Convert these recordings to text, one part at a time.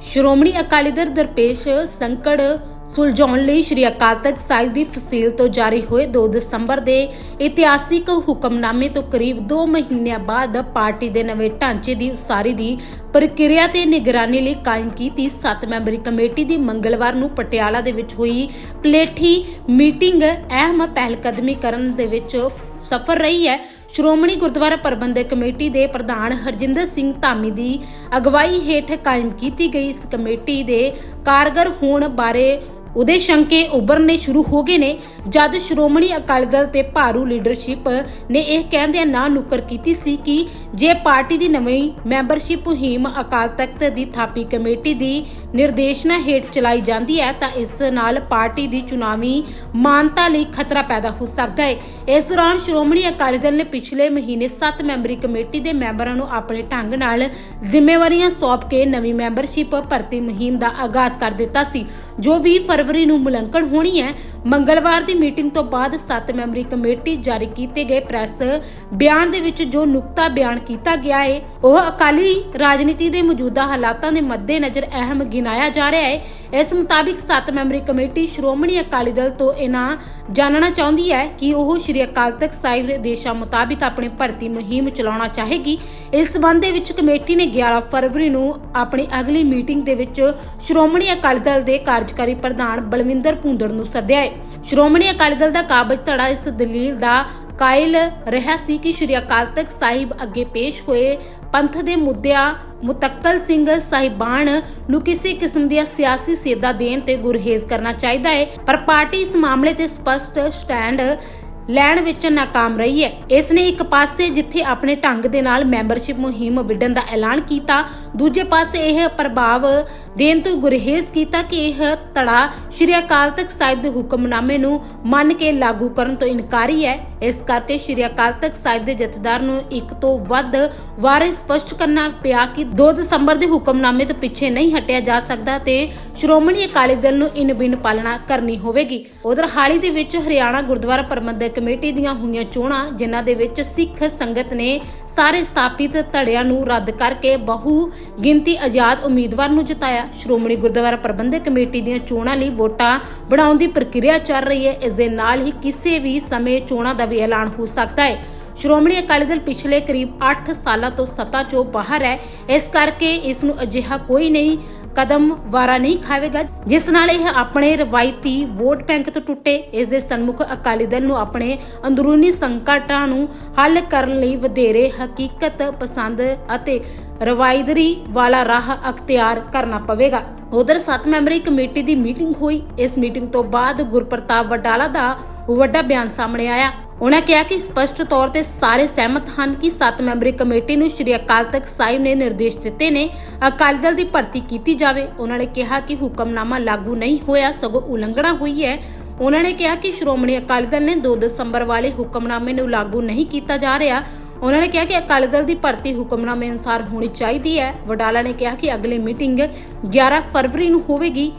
ਸ਼੍ਰੋਮਣੀ ਅਕਾਲੀ ਦਲ ਦਰਪੇਸ਼ ਸੰਕਟ ਸੁਲਝਾਉਣ ਲਈ ਸ਼੍ਰੀ ਅਕਾਲ ਤਖਤ ਸਾਹਿਬ ਦੀ ਫਸੀਲ ਤੋਂ ਜਾਰੀ ਹੋਏ 2 ਦਸੰਬਰ ਦੇ ਇਤਿਹਾਸਿਕ ਹੁਕਮਨਾਮੇ ਤੋਂ ਕਰੀਬ 2 ਮਹੀਨਿਆਂ ਬਾਅਦ ਪਾਰਟੀ ਦੇ ਨਵੇਂ ਢਾਂਚੇ ਦੀ ਉਸਾਰੀ ਦੀ ਪ੍ਰਕਿਰਿਆ ਤੇ ਨਿਗਰਾਨੀ ਲਈ ਕਾਇਮ ਕੀਤੀ 7 ਮੈਂਬਰੀ ਕਮੇਟੀ ਦੀ ਮੰਗਲਵਾਰ ਨੂੰ ਪਟਿਆਲਾ ਦੇ ਵਿੱਚ ਹੋਈ ਪਲੇਠੀ ਮੀਟਿੰਗ। ਅਹਿਮ ਪਹਿਲਕਦਮੀ ਕਰਨ ਦੇ ਵਿੱਚ ਸਫ਼ਰ ਰਹੀ ਹੈ। ਸ਼੍ਰੋਮਣੀ ਗੁਰਦੁਆਰਾ ਪ੍ਰਬੰਧਕ ਕਮੇਟੀ ਦੇ ਪ੍ਰਧਾਨ ਹਰਜਿੰਦਰ ਸਿੰਘ ਧਾਮੀ ਦੀ ਅਗਵਾਈ ਹੇਠ ਕਾਇਮ ਕੀਤੀ ਗਈ। ਇਸ ਕਮੇਟੀ ਦੇ ਕਾਰਗਰ ਹੋਣ ਬਾਰੇ ਉਹਦੇ ਸ਼ੰਕੇ ਉਭਰਨੇ ਸ਼ੁਰੂ ਹੋ ਗਏ ਨੇ, ਜਦ ਸ਼੍ਰੋਮਣੀ ਅਕਾਲੀ ਦਲ ਤੇ ਭਾਰੂ ਲੀਡਰਸ਼ਿਪ ਨੇ ਇਹ ਕਹਿੰਦਿਆਂ ਨਾ ਨੁਕਰ ਕੀਤੀ ਸੀ ਕਿ ਜੇ ਪਾਰਟੀ ਦੀ ਨਵੀਂ ਮੈਂਬਰਸ਼ਿਪ ਮੁਹਿੰਮ ਅਕਾਲ ਤਖਤ ਦੀ ਥਾਪੀ ਕਮੇਟੀ ਦੀ ਨਿਰਦੇਸ਼ਨਾ ਹੇਠ ਚਲਾਈ ਜਾਂਦੀ ਹੈ, ਤਾਂ ਇਸ ਨਾਲ ਪਾਰਟੀ ਦੀ ਚੁਣਾਵੀ ਮਾਨਤਾ ਲਈ ਖਤਰਾ ਪੈਦਾ ਹੋ ਸਕਦਾ ਹੈ। ਇਸ ਦੌਰਾਨ ਸ਼੍ਰੋਮਣੀ ਅਕਾਲੀ ਦਲ ਨੇ ਪਿਛਲੇ ਮਹੀਨੇ 7 ਮੈਂਬਰੀ ਕਮੇਟੀ ਦੇ ਮੈਂਬਰਾਂ ਨੂੰ ਆਪਣੇ ਢੰਗ ਨਾਲ ਜ਼ਿੰਮੇਵਾਰੀਆਂ ਸੌਂਪ ਕੇ ਨਵੀਂ ਮੈਂਬਰਸ਼ਿਪ ਭਰਤੀ ਮੁਹਿੰਮ ਦਾ ਆਗਾਜ਼ ਕਰ ਦਿੱਤਾ ਸੀ। ਜੋ 20 ਫਰਵਰੀ ਨੂੰ ਮੁਲੰਕਣ ਹੋਣੀ ਹੈ, ਮੰਗਲਵਾਰ ਦੀ ਮੀਟਿੰਗ ਤੋਂ ਬਾਅਦ 7 ਮੈਂਬਰੀ ਕਮੇਟੀ ਜਾਰੀ ਕੀਤੇ ਗਏ ਪ੍ਰੈਸ ਬਿਆਨ ਦੇ ਵਿੱਚ ਜੋ ਨੁਕਤਾ ਬਿਆਨ ਕੀਤਾ ਗਿਆ ਹੈ ਉਹ ਅਕਾਲੀ ਰਾਜਨੀਤੀ ਦੇ ਮੌਜੂਦਾ ਹਾਲਾਤਾਂ ਦੇ ਮੱਦੇਨਜ਼ਰ ਅਹਿਮ ਗਿਣਾਇਆ ਜਾ ਰਿਹਾ ਹੈ ਇਸ ਮੁਤਾਬਿਕ 7 ਮੈਂਬਰੀ ਕਮੇਟੀ ਸ਼੍ਰੋਮਣੀ ਅਕਾਲੀ ਦਲ ਤੋਂ ਇਹਨਾਂ ਜਾਣਨਾ ਚਾਹੁੰਦੀ ਹੈ ਕਿ ਉਹ ਸ਼੍ਰੀ ਅਕਾਲ ਤਖਤ ਸਾਹਿਬ ਦੇ ਦੇਸ਼ਾਂ ਮੁਤਾਬਿਕ ਆਪਣੀ ਭਰਤੀ ਮੁਹਿੰਮ ਚਲਾਉਣਾ ਚਾਹੇਗੀ। ਇਸ ਸਬੰਧ ਦੇ ਵਿੱਚ ਕਮੇਟੀ ਨੇ 11 ਫਰਵਰੀ ਨੂੰ ਆਪਣੀ ਅਗਲੀ ਮੀਟਿੰਗ ਦੇ ਵਿੱਚ ਸ਼੍ਰੋਮਣੀ ਅਕਾਲੀ ਦਲ ਦੇ ਕਾਰਜਕਾਰੀ ਪ੍ਰਧਾਨ ਬਲਵਿੰਦਰ ਭੁੰਦੜ ਨੂੰ ਸੱਦਿਆ ਹੈ ਸ਼੍ਰੋਮਣੀ ਅਕਾਲੀ ਦਲ ਦਾ ਕਾਬਜ ਧੜਾ ਇਸ ਦਲੀਲ ਦਾ ਕਾਇਲ ਰਿਹਾ ਸੀ ਕਿ ਸ਼੍ਰੀ ਅਕਾਲ ਤਖਤ ਸਾਹਿਬ ਅੱਗੇ ਪੇਸ਼ ਹੋਏ ਪੰਥ ਦੇ ਮੁੱਦਿਆਂ ਮੁਤੱਕਲ ਸਿੰਘ ਸਾਹਿਬਾਨ ਨੂੰ ਕਿਸੇ ਕਿਸਮ ਦੀਆਂ ਸਿਆਸੀ ਸੇਧਾਂ ਦੇਣ ਤੇ ਗੁਰਹੇਜ਼ ਕਰਨਾ ਚਾਹੀਦਾ ਹੈ ਪਰ ਪਾਰਟੀ ਇਸ ਮਾਮਲੇ ਤੇ ਸਪਸ਼ਟ ਸਟੈਂਡ ਲੈਣ ਵਿੱਚ ਨਾਕਾਮ ਰਹੀ ਹੈ। ਇਸ ਨੇ ਇੱਕ ਪਾਸੇ ਜਿੱਥੇ ਆਪਣੇ ਢੰਗ ਦੇ ਨਾਲ ਮੈਂਬਰਸ਼ਿਪ ਮੁਹਿੰਮ ਵਿੱਢਣ ਦਾ ਐਲਾਨ ਕੀਤਾ, ਦੂਜੇ ਪਾਸੇ ਇਹ ਪ੍ਰਭਾਵ ਦੇਣ ਤੋਂ ਗੁਰਹੇਜ਼ ਕੀਤਾ ਕਿ ਇਹ ਧੜਾ ਸ਼੍ਰੀ ਅਕਾਲ ਤਖਤ ਸਾਹਿਬ ਦੇ ਹੁਕਮਨਾਮੇ ਨੂੰ ਮੰਨ ਕੇ ਲਾਗੂ ਕਰਨ ਤੋਂ ਇਨਕਾਰੀ ਹੈ। ਇਸ ਕਰਕੇ ਸ਼੍ਰੀ ਅਕਾਲ ਤਖਤ ਸਾਹਿਬ ਦੇ ਜਥੇਦਾਰ ਨੂੰ ਇੱਕ ਤੋਂ ਵੱਧ ਵਾਰ ਸਪਸ਼ਟ ਕਰਨਾ ਪਿਆ ਕਿ 2 ਦਸੰਬਰ ਦੇ ਹੁਕਮਨਾਮੇ ਤੋਂ ਪਿੱਛੇ ਨਹੀਂ ਹਟਿਆ ਜਾ ਸਕਦਾ ਤੇ ਸ਼੍ਰੋਮਣੀ ਅਕਾਲੀ ਦਲ ਨੂੰ ਇਨ ਬਿਨ ਪਾਲਣਾ ਕਰਨੀ ਹੋਵੇਗੀ। ਉਧਰ ਹਾਲੀ ਦੇ ਵਿੱਚ ਹਰਿਆਣਾ ਗੁਰਦੁਆਰਾ ਪ੍ਰਬੰਧਕ ਕਮੇਟੀ ਦੀਆਂ ਹੋਈਆਂ ਚੋਣਾਂ, ਜਿਨ੍ਹਾਂ ਦੇ ਵਿੱਚ ਸਿੱਖ ਸੰਗਤ ਨੇ ਸਾਰੇ ਸਥਾਪਿਤ ਧੜਿਆਂ ਨੂੰ ਰੱਦ ਕਰਕੇ ਬਹੁ ਗਿਣਤੀ ਆਜ਼ਾਦ ਉਮੀਦਵਾਰ ਨੂੰ ਜਿਤਾਇਆ। ਸ਼੍ਰੋਮਣੀ ਗੁਰਦੁਆਰਾ ਪ੍ਰਬੰਧਕ ਕਮੇਟੀ ਦੀਆਂ ਚੋਣਾਂ ਲਈ ਵੋਟਾਂ ਬਣਾਉਣ ਦੀ ਪ੍ਰਕਿਰਿਆ ਚੱਲ ਰਹੀ ਹੈ। ਇਸ ਦੇ ਨਾਲ ਹੀ ਕਿਸੇ ਵੀ ਸਮੇਂ ਚੋਣਾਂ ਦਾ ਵੀ ਐਲਾਨ ਹੋ ਸਕਦਾ ਹੈ। ਸ਼੍ਰੋਮਣੀ ਅਕਾਲੀ ਦਲ ਪਿਛਲੇ ਕਰੀਬ 8 ਸਾਲਾਂ ਤੋਂ ਸੱਤਾ 'ਚੋਂ ਬਾਹਰ ਹੈ। ਇਸ ਕਰਕੇ ਇਸ ਨੂੰ ਅਜਿਹਾ ਕੋਈ ਨਹੀਂ ਕਦਮ ਵਾਰਾ ਨਹੀਂ ਖਾਵੇਗਾ, ਜਿਸ ਨਾਲ ਇਹ ਆਪਣੇ ਰਵਾਇਤੀ ਵੋਟ ਬੈਂਕ ਤੋਂ ਟੁੱਟੇ। ਇਸ ਦੇ ਸਨਮੁਖ ਅਕਾਲੀ ਦਲ ਨੂੰ ਆਪਣੇ ਅੰਦਰੂਨੀ ਸੰਕਟਾਂ ਨੂੰ ਹੱਲ ਕਰਨ ਲਈ ਵਧੇਰੇ ਹਕੀਕਤ ਪਸੰਦ ਅਤੇ ਰਵਾਇਦਰੀ ਵਾਲਾ ਰਾਹ ਅਖਤਿਆਰ ਕਰਨਾ ਪਵੇਗਾ। ਉਧਰ 7 ਮੈਂਬਰੀ ਕਮੇਟੀ ਦੀ ਮੀਟਿੰਗ ਹੋਈ। ਇਸ ਮੀਟਿੰਗ ਤੋਂ ਬਾਅਦ ਗੁਰਪ੍ਰਤਾਪ ਵਡਾਲਾ ਦਾ ਵੱਡਾ ਬਿਆਨ ਸਾਹਮਣੇ ਆਇਆ। ਉਹਨਾਂ ਕਿਹਾ ਕਿ ਸਪਸ਼ਟ ਤੌਰ ਤੇ ਸਾਰੇ ਸਹਿਮਤ ਹਨ ਕਿ 7 ਮੈਂਬਰੀ ਕਮੇਟੀ ਨੂੰ ਸ਼੍ਰੀ ਅਕਾਲ ਤਖਤ ਸਾਹਿਬ ਨੇ ਨਿਰਦੇਸ਼ ਦਿੱਤੇ ਨੇ ਅਕਾਲੀ ਦਲ ਦੀ ਭਰਤੀ ਕੀਤੀ ਜਾਵੇ। ਉਹਨਾਂ ਨੇ ਕਿਹਾ ਕਿ ਹੁਕਮਨਾਮਾ ਲਾਗੂ ਨਹੀਂ ਹੋਇਆ, ਸਗੋਂ ਉਲੰਘਣਾ ਹੋਈ ਹੈ। ਉਹਨਾਂ ਨੇ ਕਿਹਾ ਕਿ ਸ਼੍ਰੋਮਣੀ ਅਕਾਲੀ ਦਲ ਨੇ 2 ਦਸੰਬਰ ਵਾਲੇ ਹੁਕਮਨਾਮੇ ਨੂੰ ਲਾਗੂ ਨਹੀਂ ਕੀਤਾ ਜਾ ਰਿਹਾ। ਉਹਨਾਂ ਨੇ ਕਿਹਾ ਕਿ ਅਕਾਲੀ ਦਲ ਦੀ ਭਰਤੀ ਹੁਕਮਨਾਮੇ ਅਨੁਸਾਰ ਹੋਣੀ ਚਾਹੀਦੀ ਹੈ। ਵਡਾਲਾ ਨੇ ਕਿਹਾ ਕਿ ਅਗਲੀ ਮੀਟਿੰਗ 11 ਫਰਵਰੀ ਨੂੰ ਹੋਵੇਗੀ।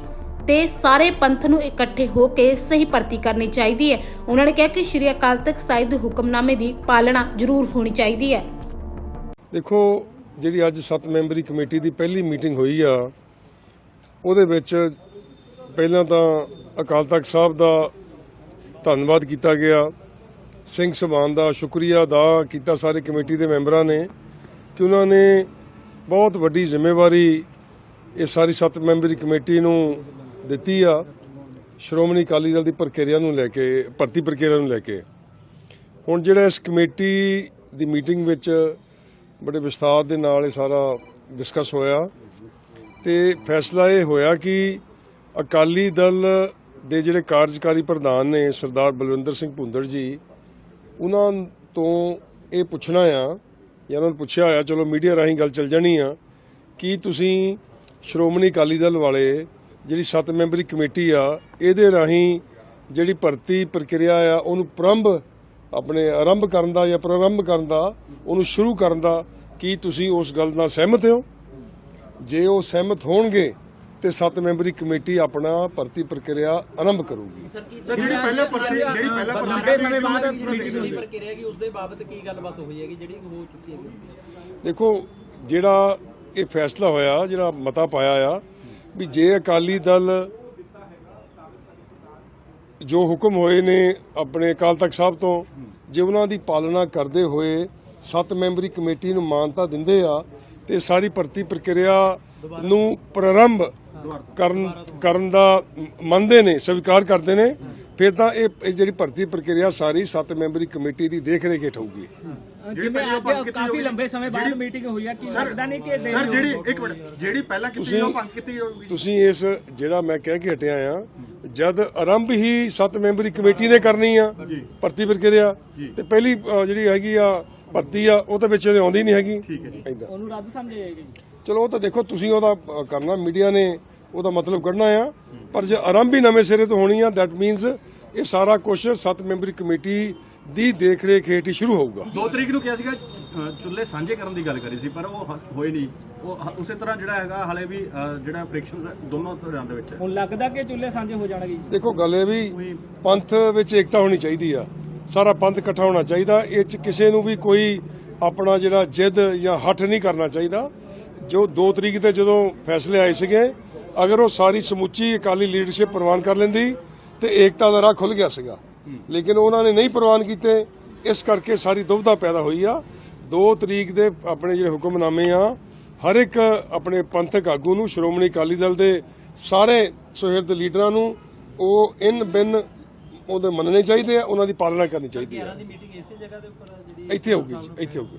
ਤੇ ਸਾਰੇ ਪੰਥ ਨੂੰ ਇਕੱਠੇ ਹੋ ਕੇ ਸਹੀ ਭਰਤੀ ਕਰਨੀ ਚਾਹੀਦੀ ਹੈ। ਉਹਨਾਂ ਨੇ ਕਿਹਾ ਕਿ ਸ਼੍ਰੀ ਅਕਾਲ ਤਖਤ ਸਾਹਿਬ ਦੇ ਹੁਕਮਨਾਮੇ ਦੀ ਪਾਲਣਾ ਜ਼ਰੂਰ ਹੋਣੀ ਚਾਹੀਦੀ ਹੈ। ਦੇਖੋ, ਜਿਹੜੀ ਅੱਜ 7 ਮੈਂਬਰੀ ਕਮੇਟੀ ਦੀ ਪਹਿਲੀ ਮੀਟਿੰਗ ਹੋਈ ਆ, ਉਹਦੇ ਵਿੱਚ ਪਹਿਲਾਂ ਤਾਂ ਅਕਾਲ ਤਖਤ ਸਾਹਿਬ ਦਾ ਧੰਨਵਾਦ ਕੀਤਾ ਗਿਆ। ਸਿੰਘ ਸਭਾਨ ਦਾ ਸ਼ੁਕਰੀਆ ਅਦਾ ਕੀਤਾ ਸਾਰੇ ਕਮੇਟੀ ਦੇ ਮੈਂਬਰਾਂ ਨੇ ਕਿ ਉਹਨਾਂ ਨੇ ਬਹੁਤ ਵੱਡੀ ਜ਼ਿੰਮੇਵਾਰੀ ਇਹ ਸਾਰੀ ਸੱਤ ਮੈਂਬਰੀ ਕਮੇਟੀ ਨੂੰ ਦਿੱਤੀ ਆ ਸ਼੍ਰੋਮਣੀ ਅਕਾਲੀ ਦਲ ਦੀ ਪ੍ਰਕਿਰਿਆ ਨੂੰ ਲੈ ਕੇ, ਭਰਤੀ ਪ੍ਰਕਿਰਿਆ ਨੂੰ ਲੈ ਕੇ। ਹੁਣ ਜਿਹੜਾ ਇਸ ਕਮੇਟੀ ਦੀ ਮੀਟਿੰਗ ਵਿੱਚ ਬੜੇ ਵਿਸਤਾਰ ਦੇ ਨਾਲ ਇਹ ਸਾਰਾ ਡਿਸਕਸ ਹੋਇਆ ਤੇ ਫੈਸਲਾ ਇਹ ਹੋਇਆ ਕਿ ਅਕਾਲੀ ਦਲ ਦੇ ਜਿਹੜੇ ਕਾਰਜਕਾਰੀ ਪ੍ਰਧਾਨ ਨੇ ਸਰਦਾਰ ਬਲਵਿੰਦਰ ਸਿੰਘ ਭੁੰਦੜ ਜੀ, ਉਹਨਾਂ ਤੋਂ ਇਹ ਪੁੱਛਣਾ ਆ ਜਾਂ ਉਹਨਾਂ ਨੂੰ ਪੁੱਛਿਆ ਹੋਇਆ, ਚਲੋ ਮੀਡੀਆ ਰਾਹੀਂ ਗੱਲ ਚੱਲ ਜਾਣੀ ਆ, ਕਿ ਤੁਸੀਂ ਸ਼੍ਰੋਮਣੀ ਅਕਾਲੀ ਦਲ ਵਾਲੇ ਜਿਹੜੀ 7 ਮੈਂਬਰੀ ਕਮੇਟੀ ਆ ਇਹਦੇ ਰਾਹੀਂ ਜਿਹੜੀ ਭਰਤੀ ਪ੍ਰਕਿਰਿਆ ਆ ਉਹਨੂੰ ਪ੍ਰੰਭ ਆਪਣੇ ਆਰੰਭ ਕਰਨ ਦਾ ਜਾਂ ਪ੍ਰਾਰੰਭ ਕਰਨ ਦਾ ਉਹਨੂੰ ਸ਼ੁਰੂ ਕਰਨ ਦਾ ਕੀ ਤੁਸੀਂ ਉਸ ਗੱਲ ਨਾਲ ਸਹਿਮਤ ਹੋ? ਜੇ ਉਹ ਸਹਿਮਤ ਹੋਣਗੇ ਤੇ 7 ਮੈਂਬਰੀ ਕਮੇਟੀ ਆਪਣਾ ਭਰਤੀ ਪ੍ਰਕਿਰਿਆ ਆਰੰਭ ਕਰੂਗੀ। ਜਿਹੜੀ ਪਹਿਲਾਂ ਭਰਤੀ ਜਿਹੜੀ ਪਹਿਲਾਂ ਲੰਬੇ ਸਮੇਂ ਬਾਅਦ ਪ੍ਰਕਿਰਿਆ ਹੈਗੀ ਉਸ ਦੇ ਬਾਬਤ ਕੀ ਗੱਲਬਾਤ ਹੋਈ ਹੈਗੀ ਜਿਹੜੀ ਹੋ ਚੁੱਕੀ ਹੈਗੀ? ਦੇਖੋ ਜਿਹੜਾ ਇਹ ਫੈਸਲਾ ਹੋਇਆ ਜਿਹੜਾ ਮਤਾ ਪਾਇਆ ਆ ਵੀ ਜੇ ਅਕਾਲੀ ਦਲ ਜੋ ਹੁਕਮ ਹੋਏ ਨੇ ਆਪਣੇ ਅਕਾਲ ਤਖਤ ਸਾਹਿਬ ਤੋਂ, ਜੇ ਉਹਨਾਂ ਦੀ ਪਾਲਣਾ ਕਰਦੇ ਹੋਏ ਸੱਤ ਮੈਂਬਰੀ ਕਮੇਟੀ ਨੂੰ ਮਾਨਤਾ ਦਿੰਦੇ ਆ ਤੇ ਸਾਰੀ ਭਰਤੀ ਪ੍ਰਕਿਰਿਆ ਨੂੰ ਪ੍ਰਾਰੰਭ ਕਰਨ ਕਰਨ ਦਾ ਮੰਨਦੇ ਨੇ, ਸਵੀਕਾਰ ਕਰਦੇ ਨੇ ਫਿਰ ਤਾਂ ਇਹ ਇਹ ਜਿਹੜੀ ਭਰਤੀ ਪ੍ਰਕਿਰਿਆ ਸਾਰੀ ਸੱਤ ਮੈਂਬਰੀ ਕਮੇਟੀ ਦੀ ਦੇਖ ਰੇਖ ਹੇਠ ਹੋਊਗੀ। ਜਿਵੇਂ ਅੱਜ ਕਾਫੀ ਲੰਬੇ ਸਮੇਂ ਬਾਅਦ ਮੀਟਿੰਗ ਹੋਈ ਹੈ ਕੀ ਲੱਗਦਾ ਨਹੀਂ ਕਿ ਦੇਰੀ ਸਰ ਹੋਊਗੀ? ਜਿਹੜੀ ਬਹੁਤ? ਇੱਕ ਮਿੰਟ ਜਿਹੜੀ ਪਹਿਲਾਂ ਕੀਤੀ ਤੁਸੀਂ- ਉਹ ਭੰਗ ਕੀਤੀ ਜਾਊਗੀ ਤੁਸੀਂ ਇਸ ਜਿਹੜਾ ਮੈਂ ਕਹਿ ਕੇ ਹਟਿਆ ਆ ਜਦ ਆਰੰਭ ਹੀ ਸੱਤ ਮੈਂਬਰੀ ਕਮੇਟੀ ਨੇ ਕਰਨੀ ਆ ਭਰਤੀ ਪ੍ਰਕਿਰਿਆ ਤੇ ਪਹਿਲੀ ਜਿਹੜੀ ਹੈਗੀ ਆ ਭਰਤੀ ਆ ਉਹ ਤਾਂ ਵਿੱਚ ਆਉਂਦੀ ਨਹੀਂ ਹੈਗੀ। ਠੀਕ ਹੈ ਉਹਨੂੰ ਰੱਦ ਸਮਝਿਆ ਜਾਏਗਾ ਜੀ। ਚਲੋ ਉਹ ਤਾਂ ਦੇਖੋ ਤੁਸੀਂ ਉਹਦਾ ਕਰਨਾ ਮੀਡੀਆ ਨੇ ਉਹਦਾ ਮਤਲਬ ਕੱਢਣਾ ਆ। ਪਰ ਜੇ ਆਰੰਭ ਹੀ ਨਵੇਂ ਸਿਰੇ ਤੋਂ ਹੋਣੀ ਆ ਦੈਟ ਮੀਨਸ ਇਹ ਸਾਰਾ ਕੁਝ ਸੱਤ ਮੈਂਬਰੀ ਕਮੇਟੀ ਦੀ ਦੇਖ ਰੇਖ ਹੇਠ ਹੀ ਸ਼ੁਰੂ ਹੋਊਗਾ। 2 ਤਰੀਕ ਨੂੰ ਕਿਹਾ ਸੀਗਾ ਚੁੱਲ੍ਹੇ ਸਾਂਝੇ ਕਰਨ ਦੀ ਗੱਲ ਕਰੀ ਸੀ ਪਰ ਉਹ ਹ- ਹੋਏ ਨਹੀਂ। ਉਹ ਉਸੇ ਤਰ੍ਹਾਂ ਜਿਹੜਾ ਹੈਗਾ ਹਾਲੇ ਵੀ ਜਿਹੜਾ ਫ੍ਰਿਕਸ਼ਨ ਦੋਨੋਂ ਧਿਰਾਂ ਦੇ ਵਿੱਚ। ਹੈ। ਹੁਣ ਲੱਗਦਾ ਕਿ ਚੁੱਲ੍ਹੇ ਸਾਂਝੇ ਹੋ ਜਾਣਗੇ ਦੇਖੋ ਗੱਲ ਇਹ ਵੀ ਪੰਥ ਵਿੱਚ ਏਕਤਾ ਹੋਣੀ ਚਾਹੀਦੀ ਆ। ਸਾਰਾ ਪੰਥ ਇਕੱਠਾ ਹੋਣਾ ਚਾਹੀਦਾ। ਇਹ ਚ ਕਿਸੇ ਨੂੰ ਵੀ ਕੋਈ ਆਪਣਾ ਜਿਹੜਾ ਜਿੱਦ ਜਾਂ ਹੱਠ ਨਹੀਂ ਕਰਨਾ ਚਾਹੀਦਾ। ਜੋ 2 ਤਰੀਕ ਤੇ ਜਦੋਂ ਫੈਸਲੇ ਆਏ ਸੀਗੇ ਅਗਰ ਉਹ ਸਾਰੀ ਸਮੁੱਚੀ ਅਕਾਲੀ ਲੀਡਰਸ਼ਿਪ ਪ੍ਰਵਾਨ ਕਰ ਲੈਂਦੀ ਤੇ ਏਕਤਾ ਦਾ ਰਾਹ ਖੁੱਲ ਗਿਆ ਸੀਗਾ। ਲੇਕਿਨ ਉਹਨਾਂ ਨੇ ਨਹੀਂ ਪ੍ਰਵਾਨ ਕੀਤੇ। ਇਸ ਕਰਕੇ ਸਾਰੀ ਦੁਬਿਧਾ ਪੈਦਾ ਹੋਈ ਆ। 2 ਤਰੀਕ ਦੇ ਆਪਣੇ ਜਿਹੜੇ ਹੁਕਮਨਾਮੇ ਆ ਹਰ ਇੱਕ ਆਪਣੇ ਪੰਥਕ ਆਗੂ ਨੂੰ ਸ਼੍ਰੋਮਣੀ ਅਕਾਲੀ ਦਲ ਦੇ ਸਾਰੇ ਸੁਹਿਰਦ ਲੀਡਰਾਂ ਨੂੰ ਉਹ ਇਨ ਬਿਨ ਉਹਦੇ ਮੰਨਣੇ ਚਾਹੀਦੇ ਆ ਉਹਨਾਂ ਦੀ ਪਾਲਣਾ ਕਰਨੀ ਚਾਹੀਦੀ ਹੈ ਇੱਥੇ ਹੋਊਗੀ ਜੀ ਇੱਥੇ ਹੋਊਗੀ